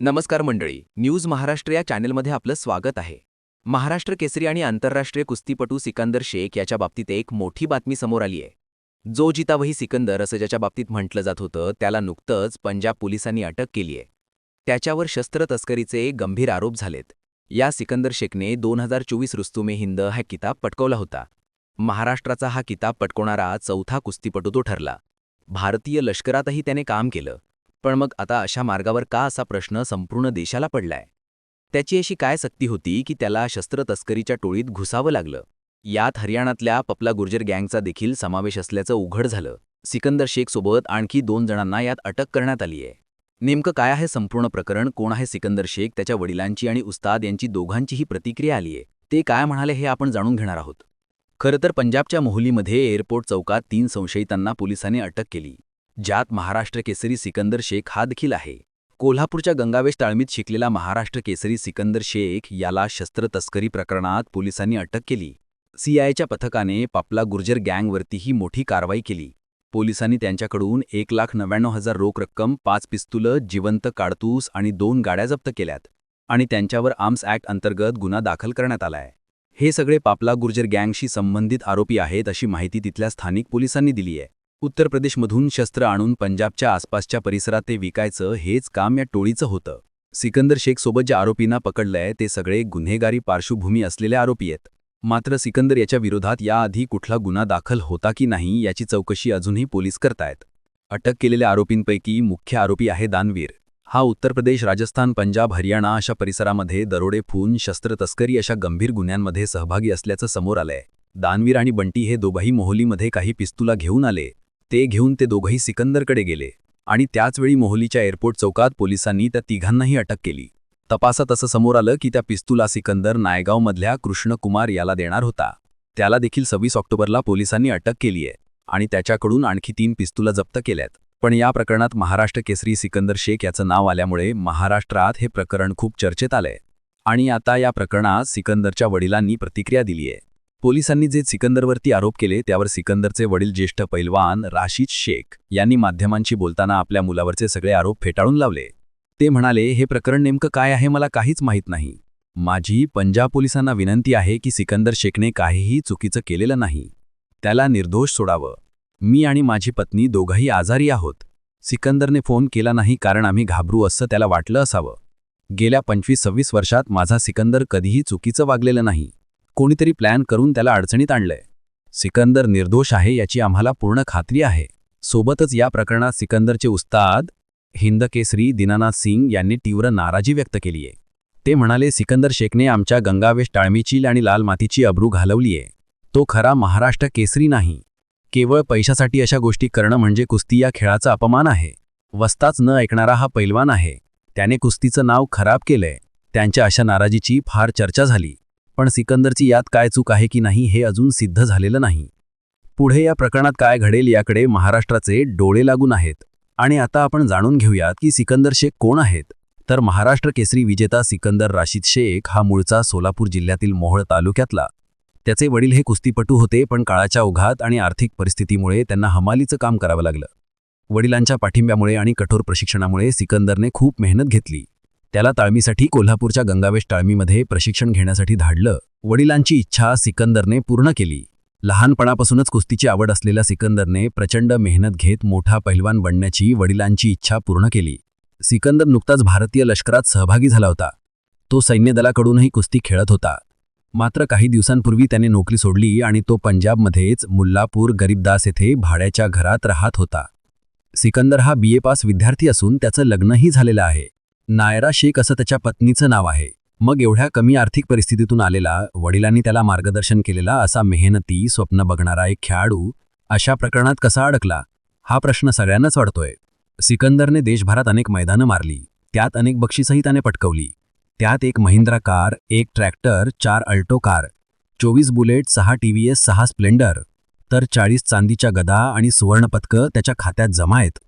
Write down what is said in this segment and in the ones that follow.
नमस्कार मंडळी न्यूज महाराष्ट्र या चॅनेलमध्ये आपलं स्वागत आहे. महाराष्ट्र केसरी आणि आंतरराष्ट्रीय कुस्तीपटू सिकंदर शेख याच्या बाबतीत एक मोठी बातमी समोर आली आहे. जो जितावही सिकंदर असं ज्याच्या बाबतीत म्हटलं जात होतं त्याला नुकतंच पंजाब पोलिसांनी अटक केली आहे. त्याच्यावर शस्त्र तस्करीचे गंभीर आरोप झालेत. या सिकंदर शेखने दोन हजार चोवीस रुस्तुमे हिंद हा किताब पटकवला होता. महाराष्ट्राचा हा किताब पटकवणारा चौथा कुस्तीपटू तो ठरला. भारतीय लष्करातही त्याने काम केलं. पण मग आता अशा मार्गावर का असा प्रश्न संपूर्ण देशाला पडलाय? त्याची अशी काय सक्ती होती की त्याला शस्त्र तस्करीच्या टोळीत घुसावं लागलं? यात हरियाणातल्या पपला गुर्जर गँगचा देखील समावेश असल्याचं उघड झालं. सिकंदर शेखसोबत आणखी दोन जणांना यात अटक करण्यात आली आहे. नेमकं काय आहे संपूर्ण प्रकरण? कोण आहे सिकंदर शेख? त्याच्या वडिलांची आणि उस्ताद यांची दोघांचीही प्रतिक्रिया आली आहे. ते काय म्हणाले हे आपण जाणून घेणार आहोत. खरं तर पंजाबच्या मोहलीमध्ये एअरपोर्ट चौकात तीन संशयितांना पोलिसांनी अटक केली. ज्यात महाराष्ट्र केसरी सिकंदर शेख हा देखील आहे. कोल्हापूरच्या गंगावेश ताळमीत शिकलेला महाराष्ट्र केसरी सिकंदर शेख याला शस्त्र तस्करी प्रकरणात पोलिसांनी अटक केली. सीआयच्या पथकाने पापला गुर्जर गँगवरतीही मोठी कारवाई केली. पोलिसांनी त्यांच्याकडून एक लाख नव्याण्णव हजार रोख रक्कम पाच पिस्तुलं जिवंत काडतूस आणि दोन गाड्या जप्त केल्यात आणि त्यांच्यावर आर्म्स ॲक्ट अंतर्गत गुन्हा दाखल करण्यात आलाय. हे सगळे पापला गुर्जर गँगशी संबंधित आरोपी आहेत अशी माहिती तिथल्या स्थानिक पोलिसांनी दिली आहे उत्तर प्रदेशमधून शस्त्र आणून पंजाबच्या आसपासच्या परिसरात ते विकायचं हेच काम या टोळीचं होतं. सिकंदर शेखसोबत ज्या आरोपींना पकडलंय ते सगळे गुन्हेगारी पार्श्वभूमी असलेले आरोपी आहेत. मात्र सिकंदर याच्या विरोधात याआधी कुठला गुन्हा दाखल होता की नाही याची चौकशी अजूनही पोलीस करतायत. अटक केलेल्या आरोपींपैकी मुख्य आरोपी आहे दानवीर. हा उत्तर प्रदेश राजस्थान पंजाब हरियाणा अशा परिसरामध्ये दरोडे फून शस्त्र तस्करी अशा गंभीर गुन्ह्यांमध्ये सहभागी असल्याचं समोर आलंय. दानवीर आणि बंटी हे दोघंही मोहोलीमध्ये काही पिस्तुला घेऊन आले. ते घेऊन ते दोघंही सिकंदरकडे गेले आणि त्याचवेळी मोहलीच्या एअरपोर्ट चौकात पोलिसांनी त्या तिघांनाही अटक केली. तपासात असं समोर आलं की त्या पिस्तुला सिकंदर नायगावमधल्या कृष्णकुमार याला देणार होता. त्याला देखील सव्वीस ऑक्टोबरला पोलिसांनी अटक केली आहे आणि त्याच्याकडून आणखी तीन पिस्तुला जप्त केल्यात. पण या प्रकरणात महाराष्ट्र केसरी सिकंदर शेख याचं नाव आल्यामुळे महाराष्ट्रात हे प्रकरण खूप चर्चेत आलंय. आणि आता या प्रकरणात सिकंदरच्या वडिलांनी प्रतिक्रिया दिली आहे पोलिसांनी जे सिकंदरवरती आरोप केले त्यावर सिकंदरचे वडील ज्येष्ठ पैलवान राशीद शेख यांनी माध्यमांशी बोलताना आपल्या मुलावरचे सगळे आरोप फेटाळून लावले. ते म्हणाले हे प्रकरण नेमकं काय आहे मला काहीच माहीत नाही. माझी पंजाब पोलिसांना विनंती आहे की सिकंदर शेखने काहीही चुकीचं केलेलं नाही. त्याला निर्दोष सोडावं. मी आणि माझी पत्नी दोघंही आजारी आहोत. सिकंदरने फोन केला नाही कारण आम्ही घाबरू असं त्याला वाटलं असावं. गेल्या पंचवीस सव्वीस वर्षात माझा सिकंदर कधीही चुकीचं वागलेलं नाही. कोणीतरी प्लॅन करून त्याला अडचणीत आणलंय. सिकंदर निर्दोष आहे याची आम्हाला पूर्ण खात्री आहे. सोबतच या प्रकरणात सिकंदरचे उस्ताद हिंद केसरी दिनानाथ सिंग यांनी तीव्र नाराजी व्यक्त केली आहे ते म्हणाले सिकंदर शेखने आमच्या गंगावेश टाळमीची आणि लाल मातीची अब्रू घालवलीये. तो खरा महाराष्ट्र केसरी नाही. केवळ पैशासाठी अशा गोष्टी करणं म्हणजे कुस्ती या खेळाचा अपमान आहे. वस्ताच न ऐकणारा हा पैलवान आहे. त्याने कुस्तीचं नाव खराब केलंय. त्यांच्या अशा नाराजीची फार चर्चा झाली. पण सिकंदरची यात काय चूक आहे की नाही हे अजून सिद्ध झालेलं नाही. पुढे या प्रकरणात काय घडेल याकडे महाराष्ट्राचे डोळे लागून आहेत. आणि आता आपण जाणून घेऊयात की सिकंदर शेख कोण आहेत. तर महाराष्ट्र केसरी विजेता सिकंदर राशीद शेख हा मूळचा सोलापूर जिल्ह्यातील मोहोळ तालुक्यातला. त्याचे वडील हे कुस्तीपटू होते पण काळाच्या ओघात आणि आर्थिक परिस्थितीमुळे त्यांना हमालीचं काम करावं लागलं. वडिलांच्या पाठिंब्यामुळे आणि कठोर प्रशिक्षणामुळे सिकंदरने खूप मेहनत घेतली. त्याला ताळमीसाठी कोल्हापूरच्या गंगावेश ताळमीमध्ये प्रशिक्षण घेण्यासाठी धाडलं. वडिलांची इच्छा सिकंदरने पूर्ण केली. लहानपणापासूनच कुस्तीची आवड असलेल्या सिकंदरने प्रचंड मेहनत घेत मोठा पहिलवान बनण्याची वडिलांची इच्छा पूर्ण केली. सिकंदर नुकताच भारतीय लष्करात सहभागी झाला होता. तो सैन्यदलाकडूनही कुस्ती खेळत होता. मात्र काही दिवसांपूर्वी त्याने नोकरी सोडली आणि तो पंजाबमध्येच मुल्लापूर गरीबदास येथे भाड्याच्या घरात राहत होता. सिकंदर हा बी ए पास विद्यार्थी असून त्याचं लग्नही झालेलं आहे. नायरा शेख असं त्याच्या पत्नीचं नाव आहे. मग एवढ्या कमी आर्थिक परिस्थितीतून आलेला वडिलांनी त्याला मार्गदर्शन केलेला असा मेहनती स्वप्न बघणारा एक खेळाडू अशा प्रकरणात कसा अडकला? हा प्रश्न सगळ्यांनाच वाढतोय. सिकंदरने देशभरात अनेक मैदानं मारली त्यात अनेक बक्षिसही त्याने पटकवली. त्यात एक महिंद्रा कार एक ट्रॅक्टर चार अल्टो कार चोवीस बुलेट सहा टी व्ही एस सहा स्प्लेंडर तर चाळीस चांदीच्या गदा आणि सुवर्णपदकं त्याच्या खात्यात जमा आहेत.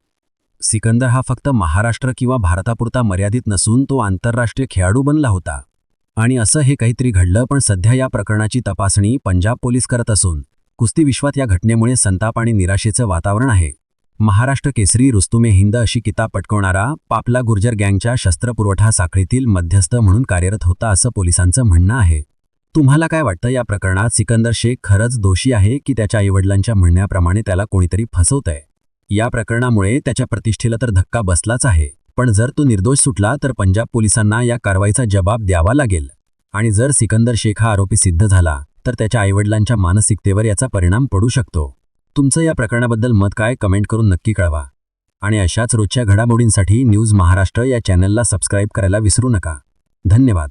सिकंदर हा फक्त महाराष्ट्र किंवा भारतापुरता मर्यादित नसून तो आंतरराष्ट्रीय खेळाडू बनला होता. आणि असं हे काहीतरी घडलं पण सध्या या प्रकरणाची तपासणी पंजाब पोलीस करत असून कुस्ती विश्वात या घटनेमुळे संताप आणि निराशेचं वातावरण आहे. महाराष्ट्र केसरी रुस्तुमे हिंद अशी किताब पटकवणारा पापला गुर्जर गँगच्या शस्त्रपुरवठा साखळीतील मध्यस्थ म्हणून कार्यरत होता असं पोलिसांचं म्हणणं आहे. तुम्हाला काय वाटतं या प्रकरणात सिकंदर शेख खरंच दोषी आहे की त्याच्या आईवडिलांच्या म्हणण्याप्रमाणे त्याला कोणीतरी फसवतंय? या प्रकरणामुळे त्याच्या प्रतिष्ठेला तर धक्का बसलाच आहे. पण जर तो निर्दोष सुटला तर पंजाब पोलिसांना या कारवाईचा जबाब द्यावा लागेल. आणि जर सिकंदर शेख हा आरोपी सिद्ध झाला तर त्याच्या आईवडिलांच्या मानसिकतेवर याचा परिणाम पडू शकतो. तुमचं या प्रकरणाबद्दल मत काय कमेंट करून नक्की कळवा. आणि अशाच रोजच्या घडामोडींसाठी न्यूज महाराष्ट्र या चॅनलला सबस्क्राईब करायला विसरू नका. धन्यवाद.